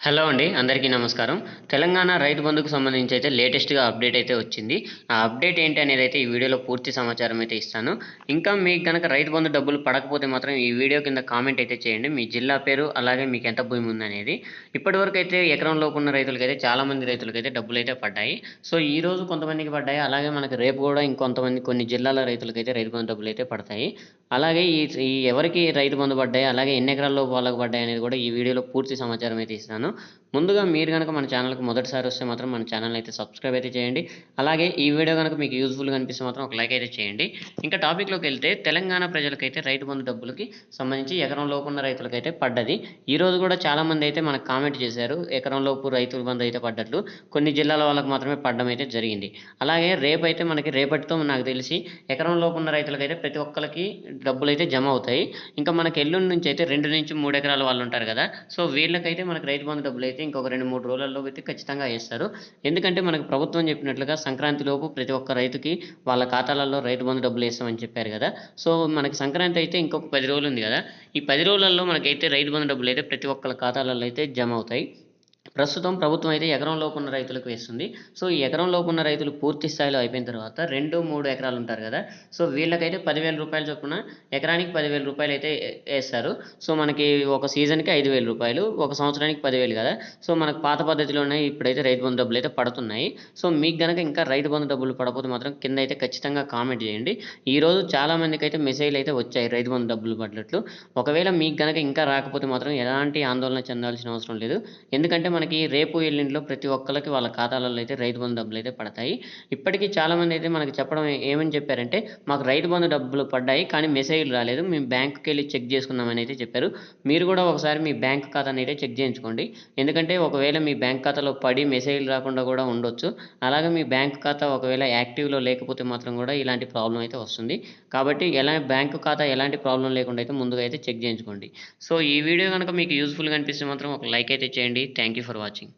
Hello అండి అందరికీ నమస్కారం. తెలంగాణ రైతు బంధుకు సంబంధించి అయితే లేటెస్ట్గా అప్డేట్ అయితే వచ్చింది. ఆ అప్డేట్ ఏంటి అనేది అయితే ఈ వీడియోలో పూర్తి సమాచారం అయితే ఇస్తాను. ఇంకా మీకు కనుక రైతు బంధు డబ్బులు పడకపోతే మాత్రం ఈ వీడియో కింద కామెంట్ అయితే చేయండి. మీ జిల్లా పేరు అలాగే మీకు ఎంత భూమి ఉందనేది. ఇప్పటివరకు అయితే ఎకరంలోపు ఉన్న రైతులకైతే చాలామంది రైతులకైతే డబ్బులు అయితే పడ్డాయి. సో ఈ రోజు కొంతమందికి పడ్డాయి. అలాగే మనకి రేపు కూడా ఇంకొంతమంది కొన్ని జిల్లాల రైతులకైతే రైతు బంధు డబ్బులు అయితే పడతాయి. అలాగే ఈ ఈ ఎవరికి రైతు బంధు పడ్డాయి అలాగే ఎన్ని ఎకరాల్లో వాళ్ళకు పడ్డాయి అనేది కూడా ఈ వీడియోలో పూర్తి సమాచారం అయితే ఇస్తాను ముందుగా మీరు కనుక మన ఛానల్కి మొదటిసారి వస్తే మాత్రం మన ఛానల్ అయితే సబ్స్క్రైబ్ అయితే చేయండి. అలాగే ఈ వీడియో కనుక మీకు యూజ్ఫుల్గా అనిపిస్తే మాత్రం ఒక లైక్ అయితే చేయండి. ఇంకా టాపిక్లోకి వెళ్తే తెలంగాణ ప్రజలకైతే రైతు బంధు డబ్బులకి సంబంధించి ఎకరం లోపున్న రైతులకైతే పడ్డది. ఈ రోజు కూడా చాలామంది అయితే మనకు కామెంట్ చేశారు ఎకరం లోపు రైతుల బంధు అయితే పడ్డట్లు. కొన్ని జిల్లాల వాళ్ళకి మాత్రమే పడ్డం అయితే జరిగింది. అలాగే రేపు అయితే మనకి రేపటితో నాకు తెలిసి ఎకరం లోపు ఉన్న రైతులకైతే ప్రతి ఒక్కరికి డబ్బులు అయితే జమ అవుతాయి ఇంకా మనకి ఎల్లుండి నుంచి అయితే రెండు నుంచి మూడు ఎకరాల వాళ్ళు ఉంటారు కదా. సో వీళ్ళకైతే మనకి రైతు బంధు డబ్బులు అయితే ఇంకొక రెండు మూడు రోజులలో అయితే ఖచ్చితంగా వేస్తారు. ఎందుకంటే మనకు ప్రభుత్వం చెప్పినట్లుగా సంక్రాంతి లోపు ప్రతి ఒక్క రైతుకి వాళ్ళ ఖాతాలలో రైతు బంధు డబ్బులు వేస్తామని చెప్పారు కదా. సో మనకి సంక్రాంతి అయితే ఇంకొక పది రోజులు ఉంది కదా. ఈ పది రోజులలో మనకైతే రైతు బంధు డబ్బులు అయితే ప్రతి ఒక్కళ్ళ ఖాతాలలో అయితే జమ అవుతాయి ప్రస్తుతం ప్రభుత్వం అయితే ఎకరం లోపు ఉన్న రైతులకు వేస్తుంది. సో ఈ ఎకరం లోపు ఉన్న రైతులు పూర్తి స్థాయిలో అయిపోయిన తర్వాత రెండు మూడు ఎకరాలు ఉంటారు కదా. సో వీళ్ళకైతే పదివేల రూపాయలు చొప్పున ఎకరానికి పదివేల రూపాయలు అయితే వేస్తారు. సో మనకి ఒక సీజన్కి ఐదు వేల రూపాయలు ఒక సంవత్సరానికి పదివేలు కదా. సో మనకు పాత పద్ధతిలోనే ఇప్పుడైతే రైతు బంధు డబ్బులు అయితే పడుతున్నాయి. సో మీకు గనక ఇంకా రైతు బంధు డబ్బులు పడకపోతే మాత్రం కింద అయితే ఖచ్చితంగా కామెంట్ చేయండి. ఈరోజు చాలా మందికి అయితే మెసేజ్లు అయితే వచ్చాయి రైతు బంధు డబ్బులు పడ్డట్లు. ఒకవేళ మీకు గనక ఇంకా రాకపోతే మాత్రం ఎలాంటి ఆందోళన చెందాల్సిన అవసరం లేదు. ఎందుకంటే మనకి రేపు ఎల్లుండిలో ప్రతి ఒక్కరికి వాళ్ళ ఖాతాలలో అయితే రైతు బంధు డబ్బులు అయితే పడతాయి. ఇప్పటికీ చాలామంది అయితే మనకి చెప్పడం ఏమని చెప్పారంటే మాకు రైతు బంధు డబ్బులు పడ్డాయి కానీ మెసేజ్లు రాలేదు మేము బ్యాంకుకి వెళ్ళి చెక్ చేసుకున్నామని అయితే చెప్పారు. మీరు కూడా ఒకసారి మీ బ్యాంక్ ఖాతాని అయితే చెక్ చేయించుకోండి. ఎందుకంటే ఒకవేళ మీ బ్యాంక్ ఖాతాలో పడి మెసేజ్లు రాకుండా కూడా ఉండొచ్చు. అలాగే మీ బ్యాంక్ ఖాతా ఒకవేళ యాక్టివ్లో లేకపోతే మాత్రం కూడా ఇలాంటి ప్రాబ్లం అయితే వస్తుంది. కాబట్టి ఎలా బ్యాంకు ఖాతా ఎలాంటి ప్రాబ్లం లేకుండా అయితే ముందుగా అయితే చెక్ చేయించుకోండి. సో ఈ వీడియో కనుక మీకు యూస్ఫుల్గా అనిపిస్తే మాత్రం ఒక లైక్ అయితే చేయండి. Thank you for watching.